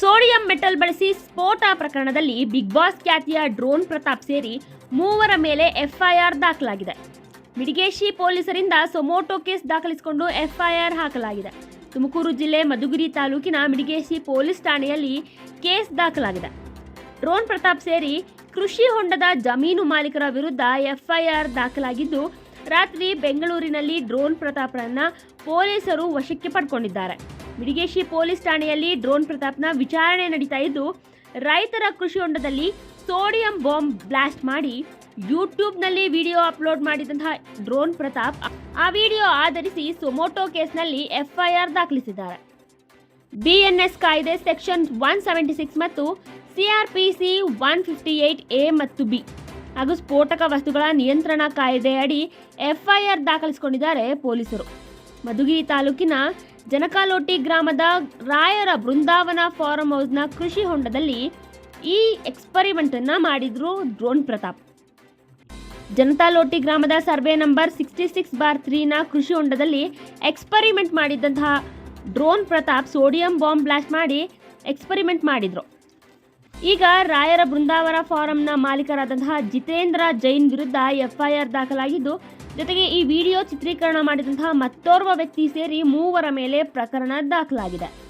Sodium metal ಬಳಸಿ ಸ್ಫೋಟ ಪ್ರಕರಣದಲ್ಲಿ ಬಿಗ್ ಬಾಸ್ ಖ್ಯಾತಿಯ ಡ್ರೋನ್ ಪ್ರತಾಪ್ ಸೇರಿ ಮೂವರ ಮೇಲೆ ಎಫ್ಐಆರ್ ದಾಖಲಾಗಿದೆ. ಮಿಡಿಗೇಶಿ ಪೊಲೀಸರಿಂದ ಸೊಮೋಟೋ ಕೇಸ್ ದಾಖಲಿಸಿಕೊಂಡು ಎಫ್ಐಆರ್ ಹಾಕಲಾಗಿದೆ. ತುಮಕೂರು ಜಿಲ್ಲೆ ಮಧುಗಿರಿ ತಾಲೂಕಿನ ಮಿಡಿಗೇಶಿ ಪೊಲೀಸ್ ಠಾಣೆಯಲ್ಲಿ ಕೇಸ್ ದಾಖಲಾಗಿದೆ. ಡ್ರೋನ್ ಪ್ರತಾಪ್ ಸೇರಿ ಕೃಷಿ ಹೊಂಡದ ಜಮೀನು ಮಾಲೀಕರ ವಿರುದ್ಧ ಎಫ್ಐಆರ್ ದಾಖಲಾಗಿದ್ದು, ರಾತ್ರಿ ಬೆಂಗಳೂರಿನಲ್ಲಿ ಡ್ರೋನ್ ಪ್ರತಾಪ್ರನ್ನ ಪೊಲೀಸರು ವಶಕ್ಕೆ ಪಡ್ಕೊಂಡಿದ್ದಾರೆ. ಮಿಡಿಗೇಶಿ ಪೊಲೀಸ್ ಠಾಣೆಯಲ್ಲಿ ಡ್ರೋನ್ ಪ್ರತಾಪ್ನ ವಿಚಾರಣೆ ನಡೀತಾ ಇದ್ದು, ರೈತರ ಕೃಷಿ ಹೊಂಡದಲ್ಲಿ ಸೋಡಿಯಂ ಬಾಂಬ್ ಬ್ಲಾಸ್ಟ್ ಮಾಡಿ ಯೂಟ್ಯೂಬ್ನಲ್ಲಿ ವಿಡಿಯೋ ಅಪ್ಲೋಡ್ ಮಾಡಿದಂತಹ ಡ್ರೋನ್ ಪ್ರತಾಪ್ ಆ ವಿಡಿಯೋ ಆಧರಿಸಿ ಸೊಮೋಟೋ ಕೇಸ್ನಲ್ಲಿ ಎಫ್ಐಆರ್ ದಾಖಲಿಸಿದ್ದಾರೆ. ಬಿಎನ್ಎಸ್ ಕಾಯ್ದೆ ಸೆಕ್ಷನ್ ಒನ್ ಸೆವೆಂಟಿ ಸಿಕ್ಸ್ ಮತ್ತು CRPC one fifty eight A ಮತ್ತು ಬಿ ಹಾಗೂ ಸ್ಫೋಟಕ ವಸ್ತುಗಳ ನಿಯಂತ್ರಣ ಕಾಯ್ದೆ ಅಡಿ ಎಫ್ಐಆರ್ ದಾಖಲಿಸಿಕೊಂಡಿದ್ದಾರೆ ಪೊಲೀಸರು. ಮಧುಗಿರಿ ತಾಲೂಕಿನ ಜನಕಾಲೋಟಿ ಗ್ರಾಮದ ರಾಯರ ಬೃಂದಾವನ ಫಾರಂ ಹೌಸ್ನ ಕೃಷಿ ಹೊಂಡದಲ್ಲಿ ಈ ಎಕ್ಸ್ಪರಿಮೆಂಟ್ ಅನ್ನ ಮಾಡಿದ್ರು ಡ್ರೋನ್ ಪ್ರತಾಪ್. ಜನತಾಲೋಟಿ ಗ್ರಾಮದ survey number sixty six bar ತ್ರೀನ ಕೃಷಿ ಹೊಂಡದಲ್ಲಿ experiment ಮಾಡಿದ್ದಂತಹ drone Pratap sodium bomb blast ಮಾಡಿ ಎಕ್ಸ್ಪರಿಮೆಂಟ್ ಮಾಡಿದ್ರು. ಈಗ ರಾಯರ ಬೃಂದಾವನ ಫಾರಂನ ಮಾಲೀಕರಾದಂತಹ ಜಿತೇಂದ್ರ ಜೈನ್ ವಿರುದ್ಧ ಎಫ್ಐಆರ್ ದಾಖಲಾಗಿದ್ದು, ಜೊತೆಗೆ ಈ ವಿಡಿಯೋ ಚಿತ್ರೀಕರಣ ಮಾಡಿದಂತಹ ಮತ್ತೋರ್ವ ವ್ಯಕ್ತಿ ಸೇರಿ ಮೂವರ ಮೇಲೆ ಪ್ರಕರಣ ದಾಖಲಾಗಿದೆ.